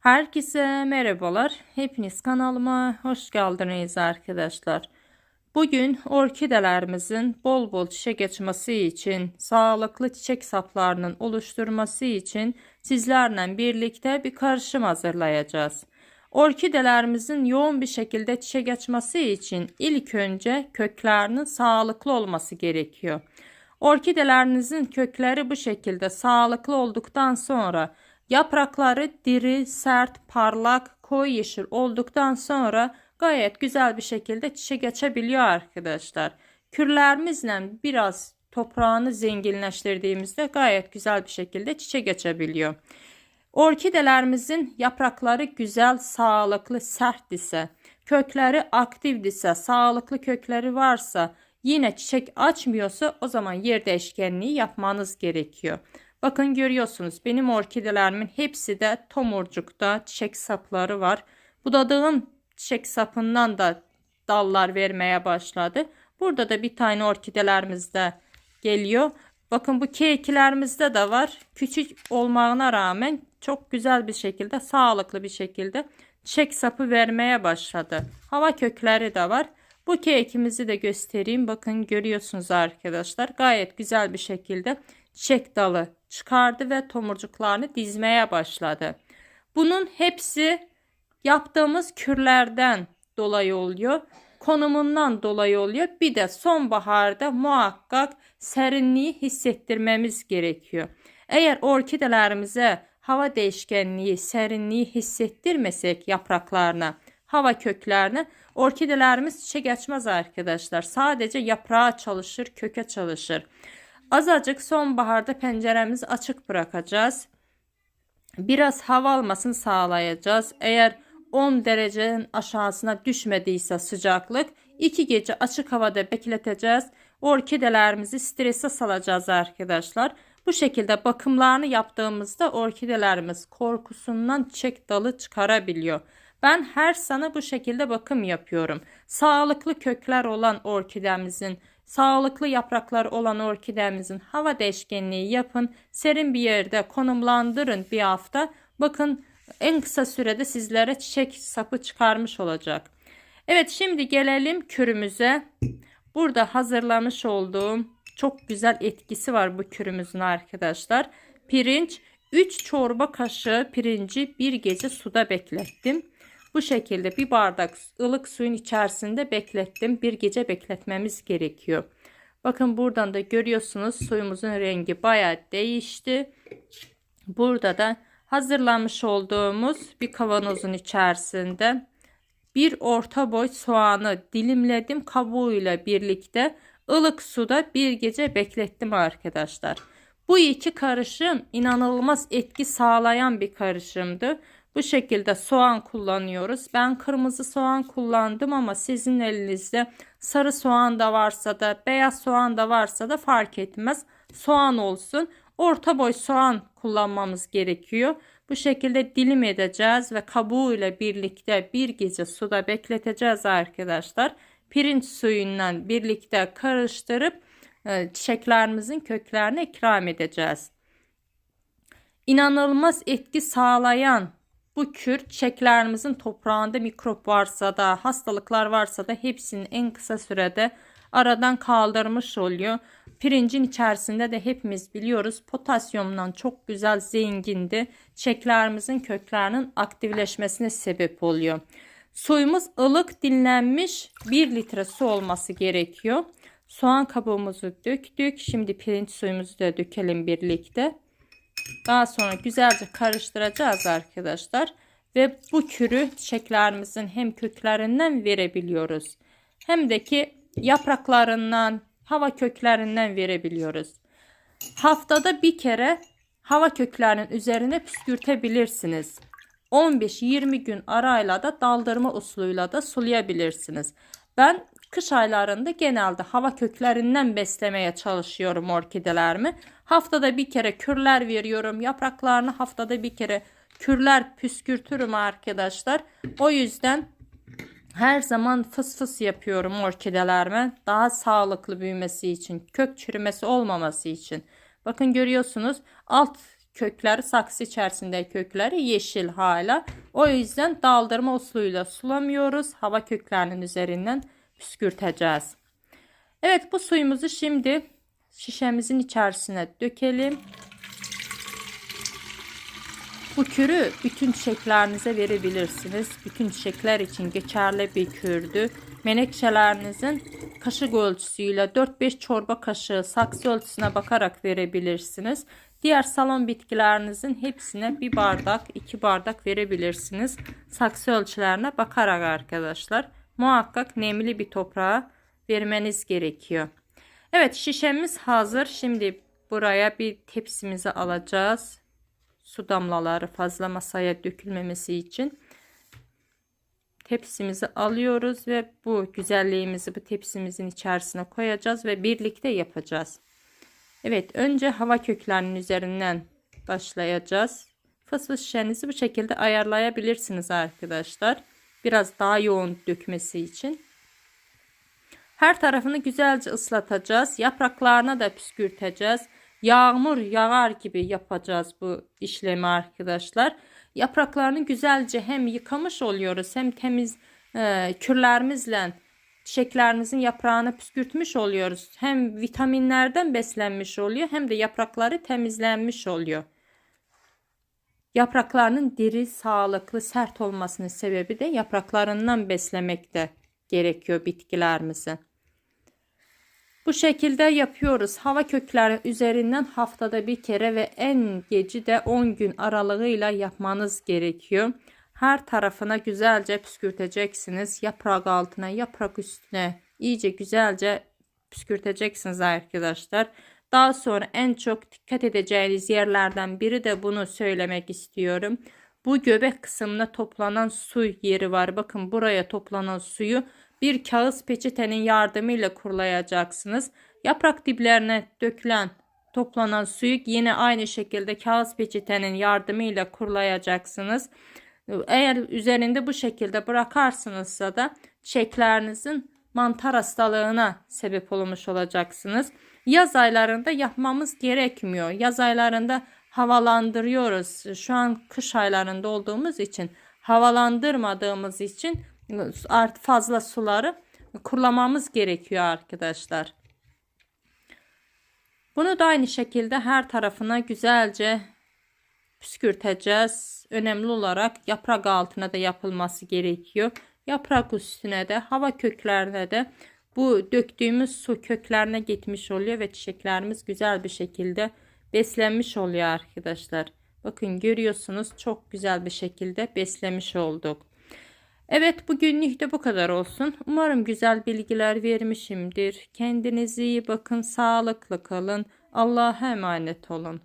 Herkese merhabalar. Hepiniz kanalıma hoş geldiniz arkadaşlar. Bugün orkidelerimizin bol bol çiçek açması için, sağlıklı çiçek saplarının oluşturması için sizlerle birlikte bir karışım hazırlayacağız. Orkidelerimizin yoğun bir şekilde çiçek açması için ilk önce köklerinin sağlıklı olması gerekiyor. Orkidelerinizin kökleri bu şekilde sağlıklı olduktan sonra Yaprakları diri, sert, parlak, koyu yeşil olduktan sonra gayet güzel bir şekilde çiçek açabiliyor arkadaşlar. Kürlerimizle biraz toprağını zenginleştirdiğimizde gayet güzel bir şekilde çiçek açabiliyor. Orkidelerimizin yaprakları güzel, sağlıklı, sert ise, kökleri aktif ise, sağlıklı kökleri varsa, yine çiçek açmıyorsa o zaman yer değişkenliği yapmanız gerekiyor. Bakın görüyorsunuz benim orkidelerimin hepsi de tomurcukta çiçek sapları var. Budadığım çiçek sapından da dallar vermeye başladı. Burada da bir tane orkidelerimiz de geliyor. Bakın bu keykilerimizde de var. Küçük olmağına rağmen çok güzel bir şekilde sağlıklı bir şekilde çiçek sapı vermeye başladı. Hava kökleri de var. Bu kekimizi de göstereyim. Bakın görüyorsunuz arkadaşlar. Gayet güzel bir şekilde çiçek dalı çıkardı ve tomurcuklarını dizmeye başladı. Bunun hepsi yaptığımız kürlerden dolayı oluyor. Konumundan dolayı oluyor. Bir de sonbaharda muhakkak serinliği hissettirmemiz gerekiyor. Eğer orkidelerimize hava değişkenliği, serinliği hissettirmesek yapraklarına, hava köklerine orkidelerimiz çiçek açmaz arkadaşlar. Sadece yaprağa çalışır, köke çalışır. Azacık sonbaharda penceremizi açık bırakacağız. Biraz hava almasını sağlayacağız. Eğer 10 derecenin aşağısına düşmediyse sıcaklık 2 gece açık havada bekleteceğiz. Orkidelerimizi strese salacağız arkadaşlar. Bu şekilde bakımlarını yaptığımızda orkidelerimiz korkusundan çiçek dalı çıkarabiliyor. Ben her sana bu şekilde bakım yapıyorum. Sağlıklı kökler olan orkidemizin Sağlıklı yapraklar olan orkidemizin hava değişkenliği yapın. Serin bir yerde konumlandırın bir hafta. Bakın en kısa sürede sizlere çiçek sapı çıkarmış olacak. Evet şimdi gelelim kürümüze. Burada hazırlamış olduğum çok güzel etkisi var bu kürümüzün arkadaşlar. Pirinç 3 çorba kaşığı pirinci bir gece suda beklettim. Bu şekilde bir bardak ılık suyun içerisinde beklettim. Bir gece bekletmemiz gerekiyor. Bakın buradan da görüyorsunuz suyumuzun rengi baya değişti. Burada da hazırlanmış olduğumuz bir kavanozun içerisinde bir orta boy soğanı dilimledim kabuğuyla birlikte ılık suda bir gece beklettim arkadaşlar. Bu iki karışım inanılmaz etki sağlayan bir karışımdı. Bu şekilde soğan kullanıyoruz. Ben kırmızı soğan kullandım ama sizin elinizde sarı soğan da varsa da beyaz soğan da varsa da fark etmez. Soğan olsun. Orta boy soğan kullanmamız gerekiyor. Bu şekilde dilim edeceğiz ve kabuğu ile birlikte bir gece suda bekleteceğiz arkadaşlar. Pirinç suyundan birlikte karıştırıp e, çiçeklerimizin köklerine ikram edeceğiz. İnanılmaz etki sağlayan bu kür çiçeklerimizin toprağında mikrop varsa da hastalıklar varsa da hepsini en kısa sürede aradan kaldırmış oluyor. Pirincin içerisinde de hepimiz biliyoruz potasyumdan çok güzel zengindi. Çiçeklerimizin köklerinin aktifleşmesine sebep oluyor. Suyumuz ılık dinlenmiş 1 litre su olması gerekiyor. Soğan kabuğumuzu döktük. Şimdi pirinç suyumuzu da dökelim birlikte. Daha sonra güzelce karıştıracağız arkadaşlar. Ve bu kürü çiçeklerimizin hem köklerinden verebiliyoruz. Hem de ki yapraklarından, hava köklerinden verebiliyoruz. Haftada bir kere hava köklerinin üzerine püskürtebilirsiniz. 15-20 gün arayla da daldırma usuluyla da sulayabilirsiniz. Ben kış aylarında genelde hava köklerinden beslemeye çalışıyorum orkidelerimi. Haftada bir kere kürler veriyorum. Yapraklarını haftada bir kere kürler püskürtürüm arkadaşlar. O yüzden her zaman fıs fıs yapıyorum orkidelerime. Daha sağlıklı büyümesi için, kök çürümesi olmaması için. Bakın görüyorsunuz alt kökleri saksı içerisinde kökleri yeşil hala. O yüzden daldırma usuluyla sulamıyoruz. Hava köklerinin üzerinden püskürteceğiz. Evet bu suyumuzu şimdi şişemizin içerisine dökelim. Bu kürü bütün çiçeklerinize verebilirsiniz. Bütün çiçekler için geçerli bir kürdü. Menekşelerinizin kaşık ölçüsüyle 4-5 çorba kaşığı saksı ölçüsüne bakarak verebilirsiniz. Diğer salon bitkilerinizin hepsine bir bardak, iki bardak verebilirsiniz. Saksı ölçülerine bakarak arkadaşlar. Muhakkak nemli bir toprağa vermeniz gerekiyor. Evet şişemiz hazır. Şimdi buraya bir tepsimizi alacağız. Su damlaları fazla masaya dökülmemesi için. Tepsimizi alıyoruz ve bu güzelliğimizi bu tepsimizin içerisine koyacağız ve birlikte yapacağız. Evet önce hava köklerinin üzerinden başlayacağız. Fısfıs şişenizi bu şekilde ayarlayabilirsiniz arkadaşlar. Biraz daha yoğun dökmesi için. Her tarafını güzelce ıslatacağız. Yapraklarına da püskürteceğiz. Yağmur yağar gibi yapacağız bu işlemi arkadaşlar. Yapraklarını güzelce hem yıkamış oluyoruz hem temiz e, kürlerimizle çiçeklerimizin yaprağını püskürtmüş oluyoruz. Hem vitaminlerden beslenmiş oluyor hem de yaprakları temizlenmiş oluyor. Yapraklarının diri, sağlıklı, sert olmasının sebebi de yapraklarından beslemekte gerekiyor bitkilerimizi. Bu şekilde yapıyoruz. Hava kökleri üzerinden haftada bir kere ve en geci de 10 gün aralığıyla yapmanız gerekiyor. Her tarafına güzelce püskürteceksiniz. Yaprak altına, yaprak üstüne iyice güzelce püskürteceksiniz arkadaşlar. Daha sonra en çok dikkat edeceğiniz yerlerden biri de bunu söylemek istiyorum. Bu göbek kısmına toplanan su yeri var. Bakın buraya toplanan suyu bir kağıt peçetenin yardımıyla kurulayacaksınız. Yaprak diplerine dökülen toplanan suyu yine aynı şekilde kağıt peçetenin yardımıyla kurulayacaksınız. Eğer üzerinde bu şekilde bırakarsanızsa da çiçeklerinizin mantar hastalığına sebep olmuş olacaksınız. Yaz aylarında yapmamız gerekmiyor. Yaz aylarında havalandırıyoruz. Şu an kış aylarında olduğumuz için havalandırmadığımız için artık fazla suları kurulamamız gerekiyor arkadaşlar. Bunu da aynı şekilde her tarafına güzelce püskürteceğiz. Önemli olarak yaprak altına da yapılması gerekiyor. Yaprak üstüne de hava köklerine de bu döktüğümüz su köklerine gitmiş oluyor ve çiçeklerimiz güzel bir şekilde beslenmiş oluyor arkadaşlar. Bakın görüyorsunuz çok güzel bir şekilde beslemiş olduk. Evet bugünlük de bu kadar olsun. Umarım güzel bilgiler vermişimdir. Kendinize iyi bakın, sağlıklı kalın. Allah'a emanet olun.